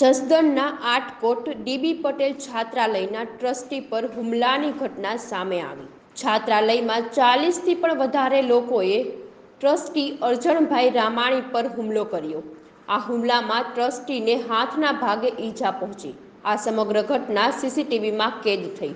જસદણના Atkot dB Patel છાત્રાલયના trustee પર હુમલાની ઘટના સામે આવી. છાત્રાલયમાં ચાલીસથી પણ વધારે લોકોએ ટ્રસ્ટી અર્જણભાઈ રામાણી પર હુમલો કર્યો. આ હુમલામાં ટ્રસ્ટીને હાથના ભાગે ઈજા પહોંચી. આ સમગ્ર ઘટના સીસીટીવીમાં કેદ થઈ.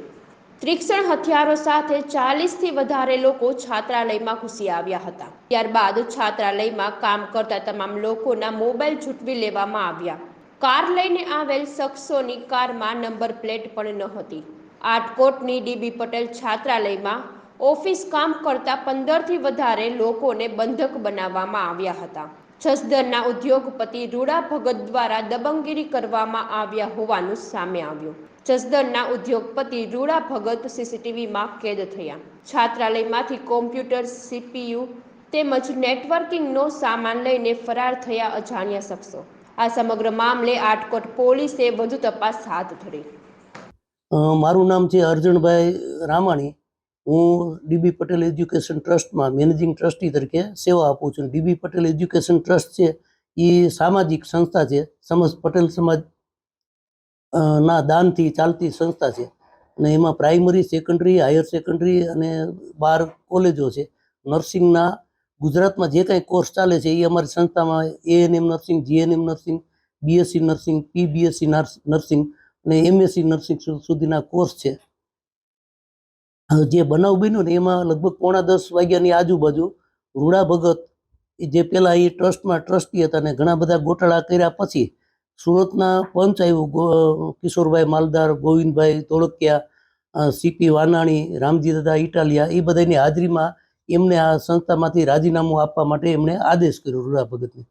ત્રિક્ષણ હથિયારો સાથે ચાલીસથી વધારે લોકો છાત્રાલયમાં ઘૂસી આવ્યા હતા. ત્યારબાદ છાત્રાલયમાં કામ કરતા તમામ લોકોના મોબાઈલ છૂટવી લેવામાં આવ્યા. કાર લઈને આવેલ શખ્સોની કારમાં નંબર પ્લેટ પણ ન હતી આટકોટની ડીબી પટેલ છાત્રાલયમાં ઓફિસ કામ કરતા પંદરથી વધારે લોકોને બંધક બનાવવામાં આવ્યા હતા. જસદરના ઉદ્યોગપતિ રૂડા ભગત દ્વારા દબંગગીરી કરવામાં આવ્યા હોવાનું સામે આવ્યું. જસદણના ઉદ્યોગપતિ રૂડા ભગત સીસીટીવીમાં કેદ થયા. છાત્રાલયમાંથી કોમ્પ્યુટર, સીપીયુ તેમજ નેટવર્કિંગનો સામાન લઈને ફરાર થયા અજાણ્યા શખ્સો. આ સમગ્ર મામલે આટકોટ પોલીસે વધુ તપાસ હાથ ધરી. મારું નામ છે અર્જુનભાઈ રામાણી. હું ડીબી પટેલ એજ્યુકેશન ટ્રસ્ટમાં મેનેજિંગ ટ્રસ્ટી તરીકે સેવા આપું છું. ડીબી પટેલ એજ્યુકેશન ટ્રસ્ટ છે એ સામાજિક સંસ્થા છે. સમજ, પટેલ સમાજ ના દાનથી ચાલતી સંસ્થા છે. અને એમાં પ્રાઇમરી, સેકન્ડરી, હાયર સેકન્ડરી અને બાર કોલેજો છે. નર્સિંગના ગુજરાતમાં જે કાંઈ કોર્સ ચાલે છે, એ અમારી સંસ્થામાં ANM nursing GNM nursing BSc nursing PBSc nursing અને એમએસસી નર્સિંગ સુધીના કોર્સ છે. જે બનાવ બન્યો ને, એમાં લગભગ પોણા દસ વાગ્યાની આજુબાજુ રૂડા ભગત જે પેલા એ ટ્રસ્ટમાં ટ્રસ્ટી હતા અને ઘણા બધા ગોટાળા કર્યા પછી સુરતના પંચ આવ્યું કિશોરભાઈ માલદાર, ગોવિંદભાઈ ધોળકિયા સીપી વાનાણી, રામજી દાદા ઇટાલિયા એ બધાની હાજરીમાં એમને આ સંસ્થામાંથી રાજીનામું આપવા માટે એમણે આદેશ કર્યો રૂડા ભગતને.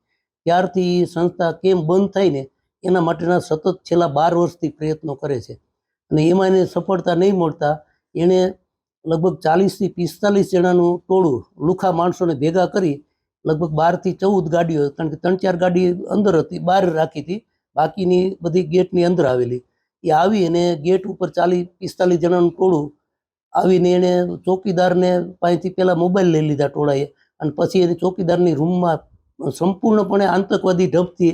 ત્યારથી સંસ્થા કેમ બંધ થાય ને એના માટેના સતત છેલ્લા બાર વર્ષથી પ્રયત્નો કરે છે. અને એમાં એને સફળતા નહીં મળતા એણે લગભગ ચાલીસથી પિસ્તાલીસ જણાનું ટોળું લુખા માણસોને ભેગા કરી લગભગ બારથી ચૌદ ગાડીઓ, કારણ કે ત્રણ ચાર ગાડી અંદર હતી બહાર રાખી હતી, બાકીની બધી ગેટની અંદર આવેલી. એ આવી અને ગેટ ઉપર ચાલી પિસ્તાલીસ જણાનું ટોળું આવીને એણે ચોકીદારને પાસેથી પહેલાં મોબાઈલ લઈ લીધા ટોળાએ અને પછી એને ચોકીદારની રૂમમાં સંપૂર્ણપણે આતંકવાદી ઢબથી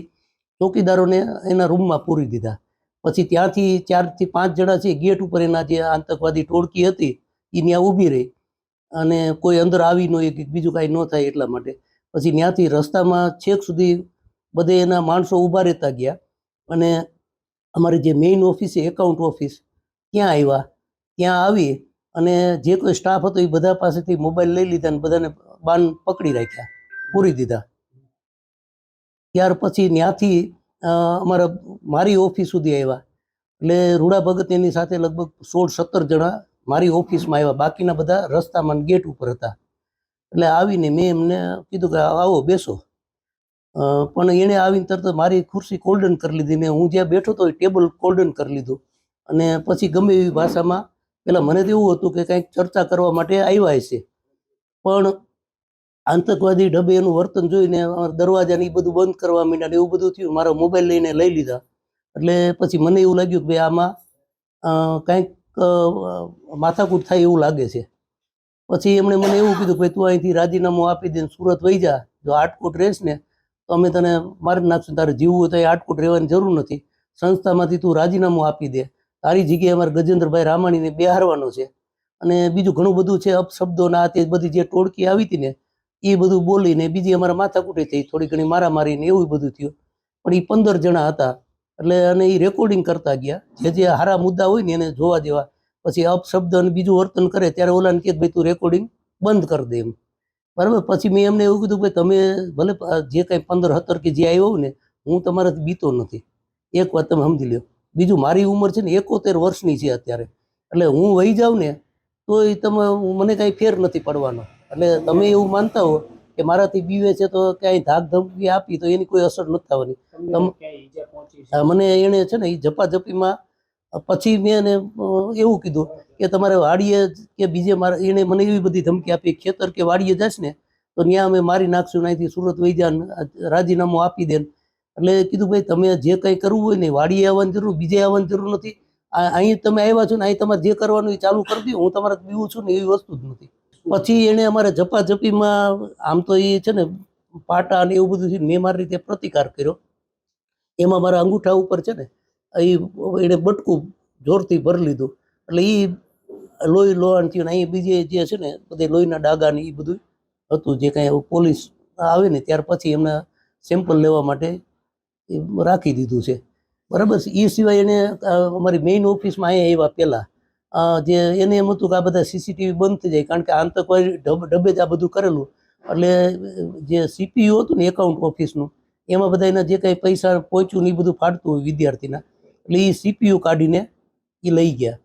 ચોકીદારોને એના રૂમમાં પૂરી દીધા. પછી ત્યાંથી ચારથી પાંચ જણા છે ગેટ ઉપર એના જે આતંકવાદી ટોળકી હતી એ ત્યાં ઊભી રહી અને કોઈ અંદર આવી ન કે બીજું કાંઈ ન થાય એટલા માટે. પછી ત્યાંથી રસ્તામાં છેક સુધી બધે એના માણસો ઊભા રહેતા ગયા અને અમારી જે મેઇન ઓફિસ છે એકાઉન્ટ ઓફિસ ત્યાં આવ્યા. ત્યાં આવી અને જે કોઈ સ્ટાફ હતો એ બધા પાસેથી મોબાઈલ લઈ લીધા અને બધાને બાન પકડી રાખ્યા, પૂરી દીધા. ત્યાર પછી ત્યાંથી અમારા મારી ઓફિસ સુધી આવ્યા. એટલે રૂડા ભગત એની સાથે લગભગ સોળ સત્તર જણા મારી ઓફિસમાં આવ્યા. બાકીના બધા રસ્તામાં ગેટ ઉપર હતા. એટલે આવીને મેં એમને કીધું કે આવો, બેસો. પણ એણે આવીને તરત મારી ખુરશી કોલ્ડન કરી લીધી. મેં હું જ્યાં બેઠો હતો એ ટેબલ કોલ્ડન કરી લીધું. અને પછી ગમે એવી ભાષામાં પેલા મને તો એવું હતું કે કંઈક ચર્ચા કરવા માટે આવ્યા હશે. પણ આતંકવાદી ઢબે એનું વર્તન જોઈને દરવાજાને એ બધું બંધ કરવા માંડ્યા ને એવું બધું થયું. મારો મોબાઈલ લઈને લઈ લીધા. એટલે પછી મને એવું લાગ્યું કે ભાઈ આમાં કંઈક માથાકૂટ થાય એવું લાગે છે. પછી એમણે મને એવું કીધું કે તું અહીંથી રાજીનામું આપી દે સુરત વહી જા. જો આટકોટ રહેશ ને, તો અમે તને મારી નાખશું. તારે જીવવું તો એ આટકોટ રહેવાની જરૂર નથી. સંસ્થામાંથી તું રાજીનામું આપી દે. તારી જગ્યાએ અમારે ગજેન્દ્રભાઈ રામાણીને બેહારવાનો છે. અને બીજું ઘણું બધું છે, અપશબ્દોના તે બધી જે ટોળકી આવી હતી ને, એ બધું બોલીને બીજી અમારા માથાકૂટી થઈ, થોડી ઘણી મારામારી ને એવું બધું થયું. પણ એ પંદર જણા હતા, એટલે અને એ રેકોર્ડિંગ કરતા ગયા. જે જે હારા મુદ્દા હોય ને એને જોવા દેવા પછી અપશબ્દ અને બીજું વર્તન કરે, ત્યારે ઓલાને કહે ભાઈ તું રેકોર્ડિંગ બંધ કરી દે એમ. બરાબર? પછી મેં એમને એવું કીધું કે તમે ભલે જે કાંઈ પંદર, સત્તર કે જે આવ્યો ને, હું તમારાથી બીતો નથી. એક વાત તમે સમજી લ્યો. બીજું મારી ઉંમર છે ને એકોતેર વર્ષની છે અત્યારે. એટલે હું વહી જાઉં ને તોય તમે મને કાંઈ ફેર નથી પડવાનો. એટલે તમે એવું માનતા હો કે મારાથી બીવે છે તો ક્યાંય ધાક ધમકી આપી તો એની કોઈ અસર નથી થવાની. મને એણે છે ને એ ઝપાઝપીમાં પછી મેં એને એવું કીધું કે તમારે વાડીએ કે બીજે મારે એણે મને એવી બધી ધમકી આપી ખેતર કે વાડીએ જશ ને તો ત્યાં અમે મારી નાખશું અહીંથી સુરત વહી જાય ને રાજીનામું આપી દે ને. એટલે કીધું, ભાઈ, તમે જે કંઈ કરવું હોય ને વાડીએ આવવાની જરૂર, બીજે આવવાની જરૂર નથી. અહીં તમે આવ્યા છો ને અહીં તમારે જે કરવાનું એ ચાલુ કરી દો હું તમારે બીવું છું ને એવી વસ્તુ જ નથી. પછી એણે અમારે ઝપાઝપીમાં, આમ તો એ છે ને, પાટા ને એવું બધું. મેં મારી રીતે પ્રતિકાર કર્યો. એમાં મારા અંગૂઠા ઉપર છે ને, એ એણે બટકું જોરથી ભરી લીધું. એટલે એ લોહી લોહાણ થયું અહીં બીજે જે છે ને, બધે લોહીના ડાગા ને એ બધું હતું, જે કાંઈ પોલીસ આવે ને ત્યાર પછી એમના સેમ્પલ લેવા માટે એ રાખી દીધું છે. બરાબર એ સિવાય એને અમારી મેઇન ઓફિસમાં અહીંયા આવ્યા પહેલાં જે એને એમ હતું કે આ બધા સીસીટીવી બંધ થઈ જાય, કારણ કે આતંકવાદી ડબ જ આ બધું કરેલું. એટલે જે સીપીયુ હતું ને એકાઉન્ટ ઓફિસનું એમાં બધા એના જે કાંઈ પૈસા પહોંચ્યું ને એ બધું ફાટતું હોય વિદ્યાર્થીના. એટલે એ સીપીયુ કાઢીને એ લઈ ગયા.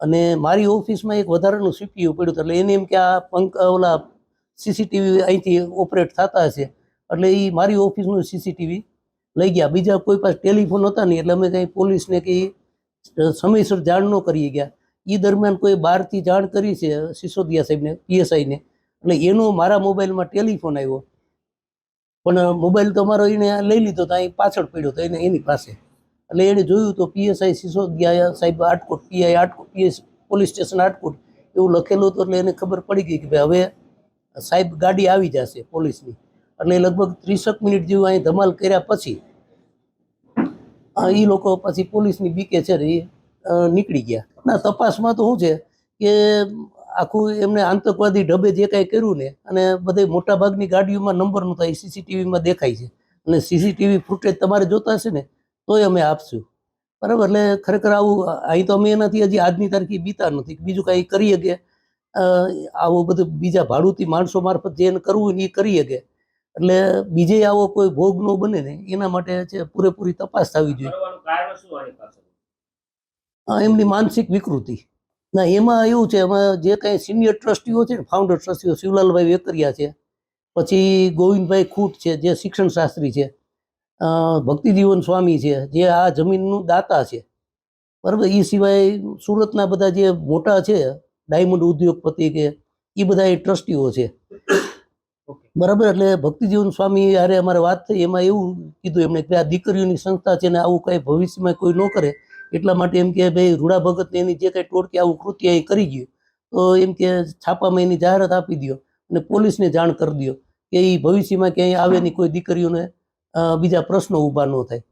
અને મારી ઓફિસમાં એક વધારાનું સીપીયુ પડ્યું હતું, એટલે એને એમ કે આ પંખ ઓલા સીસીટીવી અહીંથી ઓપરેટ થતા હશે. એટલે એ મારી ઓફિસનું સીસીટીવી લઈ ગયા. બીજા કોઈ પાસે ટેલિફોન હતા નહીં એટલે અમે કંઈ પોલીસને કે સમયસર જાણ ન કરી ગયા. એ દરમિયાન કોઈ બહારથી જાણ કરી છે સિસોદિયા સાહેબને, પીએસઆઈને. એટલે એનો મારા મોબાઈલમાં ટેલિફોન આવ્યો. પણ મોબાઈલ તો મારો એને લઈ લીધો તો અહીં પાછળ પડ્યો તો એને એની પાસે. એટલે એણે જોયું તો પીએસઆઈ સિસોદિયા સાહેબ Atkot PI Atkot PS police station Atkot એવું લખેલું હતું એટલે એને ખબર પડી ગઈ કે ભાઈ હવે સાહેબ ગાડી આવી જશે પોલીસની. એટલે લગભગ ત્રીસેક મિનિટ જેવું અહીં ધમાલ કર્યા પછી એ લોકો પછી પોલીસની બીકે છે એ નીકળી ગયા. ના, તપાસમાં તો શું છે કે આખું એમને આતંકવાદી ઢબે જે કાંઈ કર્યું ને, અને બધે મોટાભાગની ગાડીઓમાં નંબર નહોતા એ સીસીટીવીમાં દેખાય છે. અને સીસીટીવી ફૂટેજ તમારે જોતા હશે ને, તોય અમે આપશું. બરાબર? એટલે ખરેખર આવું, અહીં તો અમે એનાથી હજી આજની તારીખે બીતા નથી. બીજું કાંઈ કરી કે આવું બધું બીજા ભાડુતી માણસો મારફત જે એને કરવું એ કરી શકે એટલે બીજે આવો કોઈ ભોગ ન બને ને એના માટે છે પૂરેપૂરી તપાસ થવી જોઈએ. એમની માનસિક વિકૃતિ. ના એમાં એવું છે એમાં જે કાંઈ સિનિયર ટ્રસ્ટીઓ છે ને ફાઉન્ડર ટ્રસ્ટીઓ શિવલાલભાઈ વેકરિયા છે પછી ગોવિંદભાઈ ખૂટ છે જે શિક્ષણ શાસ્ત્રી છે ભક્તિજીવન સ્વામી છે જે આ જમીનનું દાતા છે. બરાબર એ સિવાય સુરતના બધા જે મોટા છે ડાયમંડ ઉદ્યોગપતિ કે એ બધા એ ટ્રસ્ટીઓ છે. બરાબર, એટલે ભક્તિજીવન સ્વામી અરે અમારે વાત થઈ, એમાં એવું કીધું, એમણે કે આ દીકરીઓની સંસ્થા છે ને આવું કાંઈ ભવિષ્યમાં કોઈ ન કરે, એટલા માટે એમ કે ભાઈ રૂડા ભગત એની જે કંઈ ટોળકી આવું કૃત્ય એ કરી ગયું તો એમ કે છાપામાં એની જાહેરાત આપી દો અને પોલીસને જાણ કરી દો કે એ ભવિષ્યમાં ક્યાંય આવે નહીં કોઈ દીકરીઓને બીજા પ્રશ્નો ઊભા ન થાય.